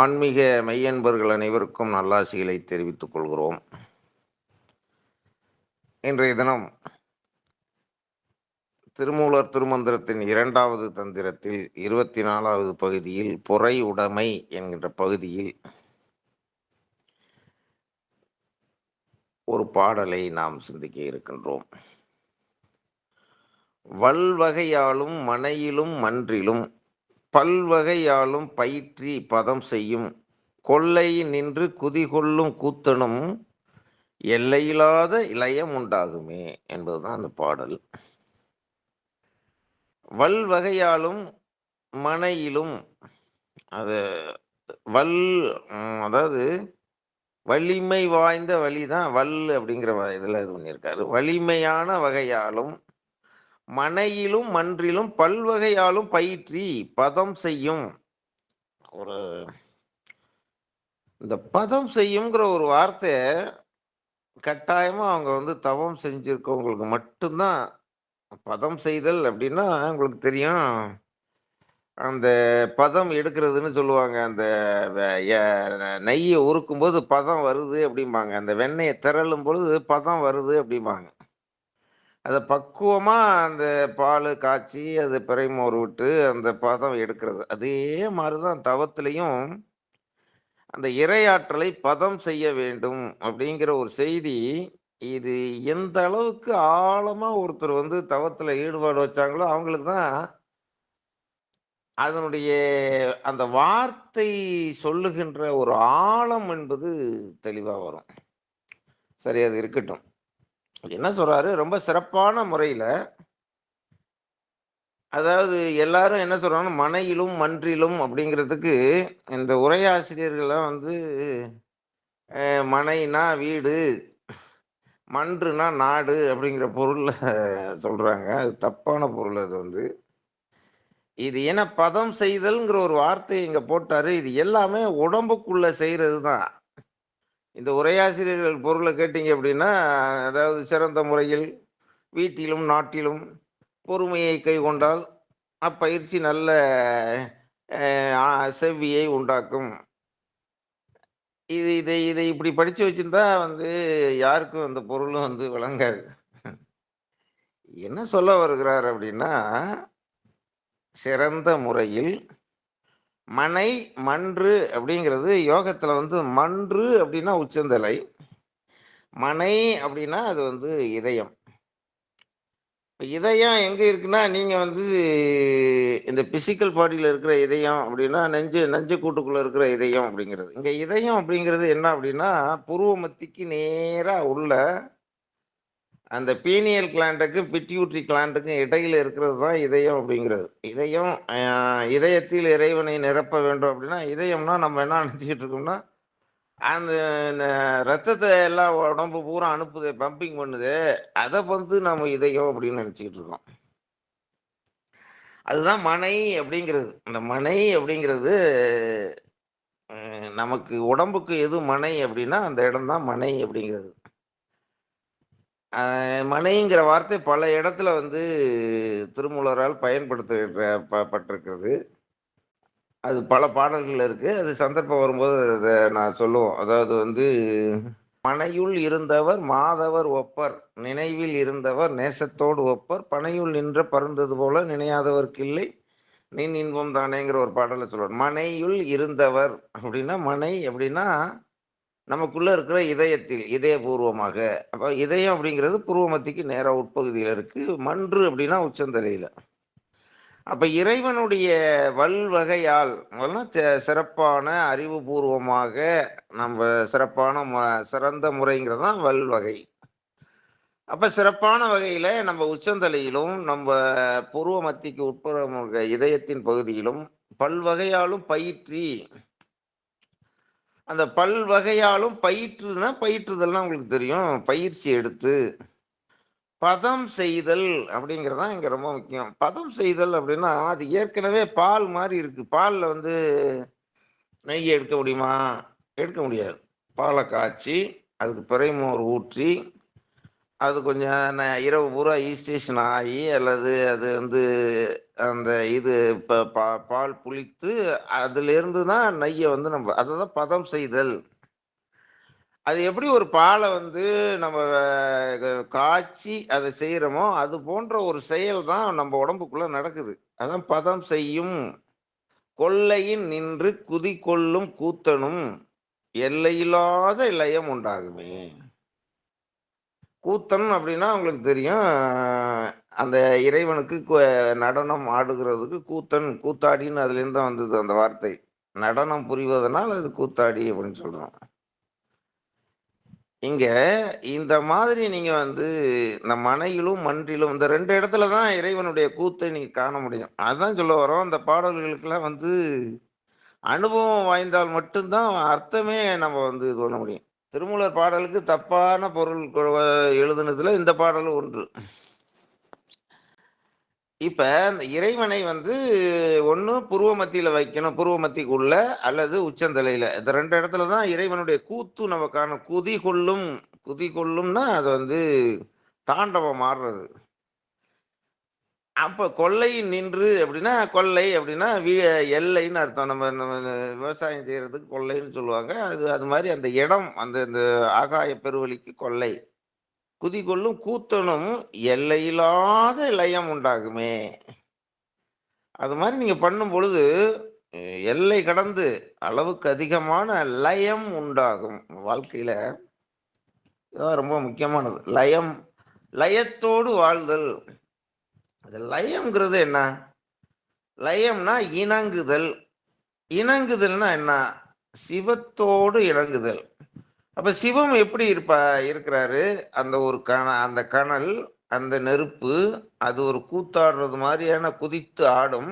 ஆன்மீக மெய்யன்பர்கள் அனைவருக்கும் நல்லாசிகளை தெரிவித்துக் கொள்கிறோம். இன்றைய தினம் திருமூலர் திருமந்திரத்தின் இரண்டாவது தந்திரத்தில் இருபத்தி நாலாவது பகுதியில் பொறை உடைமை என்கின்ற பகுதியில் ஒரு பாடலை நாம் சிந்திக்க இருக்கின்றோம். வல்வகையாலும் மனையிலும் மன்றிலும் பல்வகையாலும் பயிற்றி பதம் செய்யும். கொள்ளை நின்று குதிகொள்ளும் கூத்தனும் எல்லையில்லாத இளையம் உண்டாகுமே என்பதுதான் அந்த பாடல். வல்வகையாலும் மனையிலும் அது வல் அதாவது வலிமை வாய்ந்த வழி தான் வல் அப்படிங்கிற வ- இது பண்ணியிருக்காரு. வலிமையான வகையாலும் மனையிலும் மன்றிலும் பல்வகையாலும் பயிற்றி பதம் செய்யும். ஒரு இந்த பதம் செய்யுங்கிற ஒரு வார்த்தை கட்டாயமா அவங்க வந்து தவம் செஞ்சிருக்கவங்களுக்கு மட்டும்தான். பதம் செய்தல் அப்படின்னா உங்களுக்கு தெரியும். அந்த பதம் எடுக்கிறதுன்னு சொல்லுவாங்க. அந்த நெய்யை உருக்கும் போது பதம் வருது அப்படிம்பாங்க. அந்த வெண்ணெயை திரளும் பொழுது பதம் வருது அப்படிம்பாங்க. அதை பக்குவமா அந்த பால் காய்ச்சி அது பிறைமோர் விட்டு அந்த பதம் எடுக்கிறது. அதே மாதிரிதான் தவத்திலையும் அந்த இரையாற்றலை பதம் செய்ய வேண்டும் அப்படிங்கிற ஒரு செய்தி இது எந்த அளவுக்கு ஆழமா ஒருத்தர் வந்து தவத்தில் ஈடுபாடு வச்சாங்களோ அவங்களுக்கு தான் அதனுடைய அந்த வார்த்தை சொல்லுகின்ற ஒரு ஆழம் என்பது தெளிவா வரும். சரி அது இருக்கட்டும். என்ன சொல்றாரு? ரொம்ப சிறப்பான முறையில அதாவது எல்லாரும் என்ன சொல்றாங்கன்னா மனையிலும் மன்றிலும் அப்படிங்கிறதுக்கு இந்த உரையாசிரியர்கள்லாம் வந்து மனைனா வீடு மன்றுனா நாடு அப்படிங்கிற பொருளில் சொல்றாங்க. அது தப்பான பொருள் அது வந்து. இது என்ன பதம் செய்தல்ங்கிற ஒரு வார்த்தை இங்க போட்டாரு. இது எல்லாமே உடம்புக்குள்ள செய்யறது தான் இந்த உரையாசிரியர்கள் பொருளை கேட்டீங்க அப்படின்னா அதாவது சிறந்த முறையில் வீட்டிலும் நாட்டிலும் பொறுமையை கை கொண்டால் அப்பயிற்சி நல்ல செவ்வியை உண்டாக்கும். இது இதை இதை இப்படி படித்து வச்சுருந்தா வந்து யாருக்கும் அந்த பொருளும் வந்து விளங்காது. என்ன சொல்ல வருகிறார் அப்படின்னா சிறந்த முறையில் மனை மன்று அப்படிங்கிறது யோகத்துல வந்து மன்று அப்படின்னா உச்சந்தலை. மனை அப்படின்னா அது வந்து இதயம். இதயம் எங்க இருக்குன்னா நீங்க வந்து இந்த பிசிக்கல் பாடியில் இருக்கிற இதயம் அப்படின்னா நெஞ்சு நெஞ்சு கூட்டுக்குள்ள இருக்கிற இதயம் அப்படிங்கிறது. இங்க இதயம் அப்படிங்கிறது என்ன அப்படின்னா புருவ மத்திக்கு நேரா உள்ள அந்த பீனியல் கிளாண்டுக்கு பிட்யூட்ரி கிளாண்டுக்கும் இடையில் இருக்கிறது தான் இதயம் அப்படிங்கிறது. இதயம் இதயத்தில் இறைவனை நிரப்ப வேண்டும் அப்படின்னா இதயம்னா நம்ம என்ன நினச்சிக்கிட்டு இருக்கோம்னா அந்த ரத்தத்தை எல்லாம் உடம்பு பூரா அனுப்புது பம்பிங் பண்ணுது அதை வந்து நம்ம இதயம் அப்படின்னு நினச்சிக்கிட்டு இருக்கோம். அதுதான் மனை அப்படிங்கிறது. அந்த மனை அப்படிங்கிறது நமக்கு உடம்புக்கு எது மனை அப்படின்னா அந்த இடம்தான் மனை அப்படிங்கிறது. அஹ், மனைங்கிற வார்த்தை பல இடத்துல வந்து திருமூலரால் பயன்படுத்தப்பட்டிருக்கிறது அது பல பாடல்கள் இருக்குது அது சந்தர்ப்பம் வரும்போது அதை நான் சொல்லுவோம். அதாவது வந்து மனையுள் இருந்தவர் மாதவர் ஒப்பர் நினைவில் இருந்தவர் நேசத்தோடு ஒப்பர் பனையுள் நின்ற பருந்தது போல நினையாதவர்க்கு இல்லை நின் இன்பம் தானேங்கிற ஒரு பாடலை சொல்லுவார். மனையுள் இருந்தவர் அப்படின்னா மனை அப்படின்னா நமக்குள்ளே இருக்கிற இதயத்தில் இதயபூர்வமாக. அப்போ இதயம் அப்படிங்கிறது பூர்வமத்திக்கு நேராக உட்பகுதியில் இருக்குது மன்று அப்படின்னா உச்சந்தலையில். அப்போ இறைவனுடைய வல்வகையால் சிறப்பான அறிவுபூர்வமாக நம்ம சிறப்பான ம- சிறந்த முறைங்கிறது தான் வல்வகை. அப்போ சிறப்பான வகையில் நம்ம உச்சந்தலையிலும் நம்ம பூர்வமத்திக்கு மத்திக்கு இதயத்தின் பகுதியிலும் பல்வகையாலும் பயிற்றி அந்த பல் வகையாலும் பயிற்றுதுன்னா பயிற்றுதல்னா உங்களுக்கு தெரியும். பயிற்சி எடுத்து பதம் செய்தல் அப்படிங்கிறதான் இங்கே ரொம்ப முக்கியம். பதம் செய்தல் அப்படின்னா அது ஏற்கனவே பால் மாதிரி இருக்குது பாலில் வந்து நெய் எடுக்க முடியுமா? எடுக்க முடியாது. பாலை காய்ச்சி அதுக்கு பிறைமோர் ஊற்றி அது கொஞ்சம் ந இரவு பூரா ஈஸ்டேஷன் ஆகி அல்லது அது வந்து அந்த இது இப்போ பா பால் புளித்து அதுலேருந்து தான் நெய்யை வந்து நம்ம அதை தான் பதம் செய்தல். அது எப்படி ஒரு பாலை வந்து நம்ம காய்ச்சி அதை செய்கிறோமோ அது போன்ற ஒரு செயல் தான் நம்ம உடம்புக்குள்ளே நடக்குது. அதான் பதம் செய்யும். கொள்ளையின் நின்று குதி கொள்ளும் கூத்தனும், எல்லையில்லாத லயம் உண்டாகுமே. கூத்தன் அப்படின்னா உங்களுக்கு தெரியும். அந்த இறைவனுக்கு நடனம் ஆடுகிறதுக்கு கூத்தன், கூத்தாடின்னு அதுலேருந்து தான் வந்தது அந்த வார்த்தை. நடனம் புரிவதனால் அது கூத்தாடி அப்படின்னு சொல்கிறோம் இங்கே இந்த மாதிரி நீங்கள் வந்து இந்த மனையிலும், மன்றிலும் இந்த ரெண்டு இடத்துல தான் இறைவனுடைய கூத்தை நீங்கள் காண முடியும். அதுதான் சொல்ல வரோம் அந்த பாடல்களுக்கெல்லாம் வந்து அனுபவம் வாய்ந்தால் மட்டும்தான் அர்த்தமே நம்ம வந்து இது பண்ண முடியும். திருமூலர் பாடலுக்கு தப்பான பொருள் எழுதுனதுல இந்த பாடலும் ஒன்று. இப்ப இந்த இறைவனை வந்து ஒன்று புருவ மத்தியில வைக்கணும். புருவ மத்திக்குள்ள அல்லது உச்சந்தலையில. இந்த ரெண்டு இடத்துல தான் இறைவனுடைய கூத்து நம்ம காணும். குதி கொள்ளும் குதி கொள்ளும்னா அது வந்து தாண்டவம் ஆடுறது. அப்ப கொல்லை நின்று அப்படின்னா, கொல்லை அப்படின்னா வீ எல்லைன்னு அர்த்தம். நம்ம நம்ம விவசாயம் செய்யறதுக்கு கொல்லைன்னு சொல்லுவாங்க. அது அது மாதிரி அந்த இடம், அந்த இந்த ஆகாய பெருவழிக்கு கொல்லை. குதி கொள்ளும் கூத்தனும் எல்லையில்லாத லயம் உண்டாகுமே. அது மாதிரி நீங்க பண்ணும் பொழுது, எல்லை கடந்து அளவுக்கு அதிகமான லயம் உண்டாகும். வாழ்க்கையில இதுதான் ரொம்ப முக்கியமானது. லயம் லயத்தோடு வாழ்தல். அது லயம்ங்கிறது என்ன? லயம்னா இணங்குதல். இணங்குதல்னா என்ன? சிவத்தோடு இணங்குதல். அப்ப சிவம் எப்படி இருப்பா இருக்கிறாரு? அந்த ஒரு கண அந்த கணல் அந்த நெருப்பு, அது ஒரு கூத்தாடுறது மாதிரியான குதித்து ஆடும்.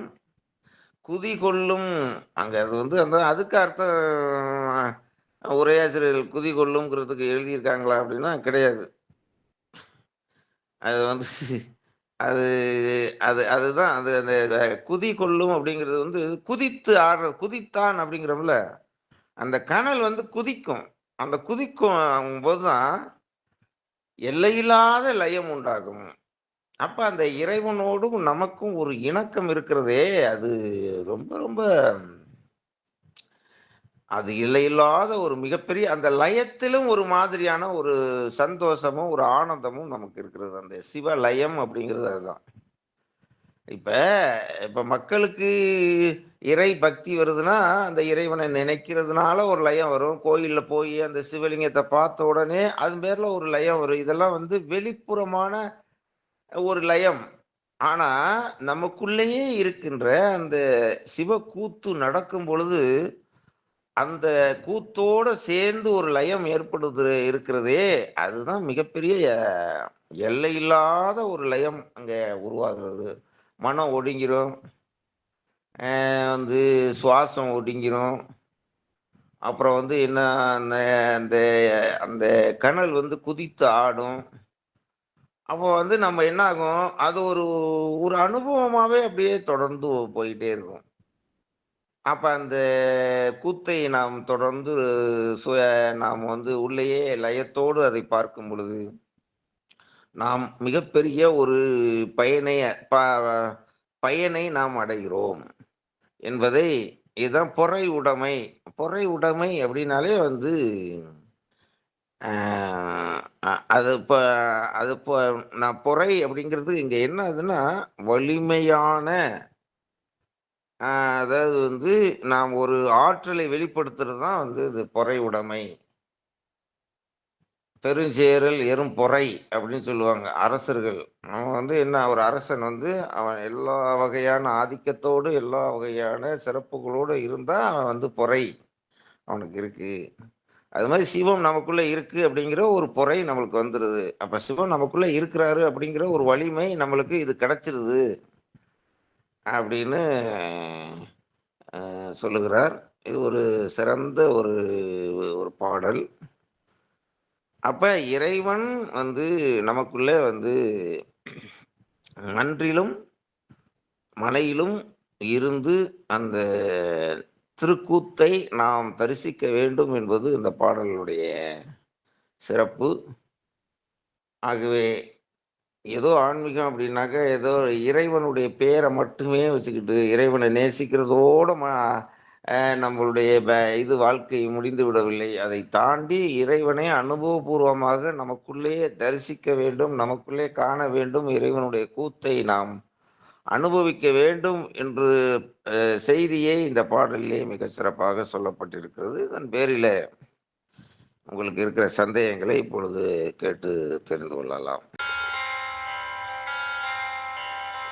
குதி கொள்ளும் அங்க அது வந்து அந்த அதுக்கு அர்த்தம் உரையாசிரியர்கள் குதி கொள்ளுங்கிறதுக்கு எழுதியிருக்காங்களா அப்படின்னா கிடையாது. அது வந்து அது அது அதுதான் அது அந்த குதி கொள்ளும் அப்படிங்கிறது வந்து குதித்து ஆடுற குதித்தான் அப்படிங்கிறோம்ல, அந்த கனல் வந்து குதிக்கும். அந்த குதிக்கும் போது தான் எல்லையில்லாத லயம் உண்டாகும். அப்ப அந்த இறைவனோடும் நமக்கும் ஒரு இணக்கம் இருக்கிறதே, அது ரொம்ப ரொம்ப அது இல்லையில்லாத ஒரு மிகப்பெரிய அந்த லயத்திலும் ஒரு மாதிரியான ஒரு சந்தோஷமும், ஒரு ஆனந்தமும் நமக்கு இருக்கிறது. அந்த சிவ லயம் அப்படிங்கிறது அதுதான். இப்போ இப்போ மக்களுக்கு இறை பக்தி வருதுன்னா, அந்த இறைவனை நினைக்கிறதுனால ஒரு லயம் வரும். கோயிலில் போய் அந்த சிவலிங்கத்தை பார்த்த உடனே அது பேரில் ஒரு லயம் வரும். இதெல்லாம் வந்து வெளிப்புறமான ஒரு லயம். ஆனால் நமக்குள்ளேயே இருக்கின்ற அந்த சிவக்கூத்து நடக்கும் பொழுது, அந்த கூத்தோட சேர்ந்து ஒரு லயம் ஏற்படுது இருக்கிறதே, அதுதான் மிகப்பெரிய எல்லை இல்லாத ஒரு லயம் அங்கே உருவாகிறது. மனம் ஒடுங்கிரும். வந்து சுவாசம் ஒடுங்கிரும். அப்புறம் வந்து என்ன அந்த அந்த அந்த கனல் வந்து குதித்து ஆடும். அப்போ வந்து நம்ம என்ன ஆகும், அது ஒரு ஒரு அனுபவமாகவே அப்படியே தொடர்ந்து போயிட்டே இருக்கும். அப்ப அந்த கூத்தை நாம் தொடர்ந்து சுய நாம் வந்து உள்ளேயே லயத்தோடு அதை பார்க்கும் பொழுது, நாம் மிகப்பெரிய ஒரு பயனை ப பயனை நாம் அடைகிறோம் என்பதை இதுதான் பொறை உடைமை. பொறை உடைமை அப்படின்னாலே வந்து அது இப்போ அது இப்போ நான் பொறை அப்படிங்கிறது இங்கே என்ன ஆகுதுன்னா, வலிமையான அதாவது வந்து நாம் ஒரு ஆற்றலை வெளிப்படுத்துறது தான் வந்து இது பொறை உடைமை. பெருஞ்சேரல் எறும் பொறை அப்படின்னு சொல்லுவாங்க அரசர்கள். நம்ம வந்து என்ன ஒரு அரசன் வந்து அவன் எல்லா வகையான ஆதிக்கத்தோடு, எல்லா வகையான சிறப்புகளோடு இருந்தா அவன் வந்து பொறை அவனுக்கு இருக்கு. அது மாரி சிவம் நமக்குள்ள இருக்கு அப்படிங்கிற ஒரு பொறை நம்மளுக்கு வந்துருது. அப்ப சிவம் நமக்குள்ள இருக்கிறாரு அப்படிங்கிற ஒரு வலிமை நம்மளுக்கு இது கிடைச்சிருது. அப்படின்னு சொல்லுகிறார். இது ஒரு சிறந்த ஒரு ஒரு பாடல். அப்போ இறைவன் வந்து நமக்குள்ளே வந்து மன்றிலும், மலையிலும் இருந்து அந்த திருக்கூத்தை நாம் தரிசிக்க வேண்டும் என்பது இந்த பாடலுடைய சிறப்பு. ஆகவே ஏதோ ஆன்மீகம் அப்படின்னாக்க ஏதோ இறைவனுடைய பேரை மட்டுமே வச்சுக்கிட்டு இறைவனை நேசிக்கிறதோட ம நம்மளுடைய ப- இது வாழ்க்கை முடிந்து விடவில்லை. அதை தாண்டி இறைவனை அனுபவபூர்வமாக நமக்குள்ளே தரிசிக்க வேண்டும் நமக்குள்ளே காண வேண்டும். இறைவனுடைய கூத்தை நாம் அனுபவிக்க வேண்டும் என்று செய்தியே இந்த பாடலிலே மிக சிறப்பாக சொல்லப்பட்டிருக்கிறது. இதன் பேரில் உங்களுக்கு இருக்கிற சந்தேகங்களை இப்பொழுது கேட்டு தெரிந்து கொள்ளலாம்.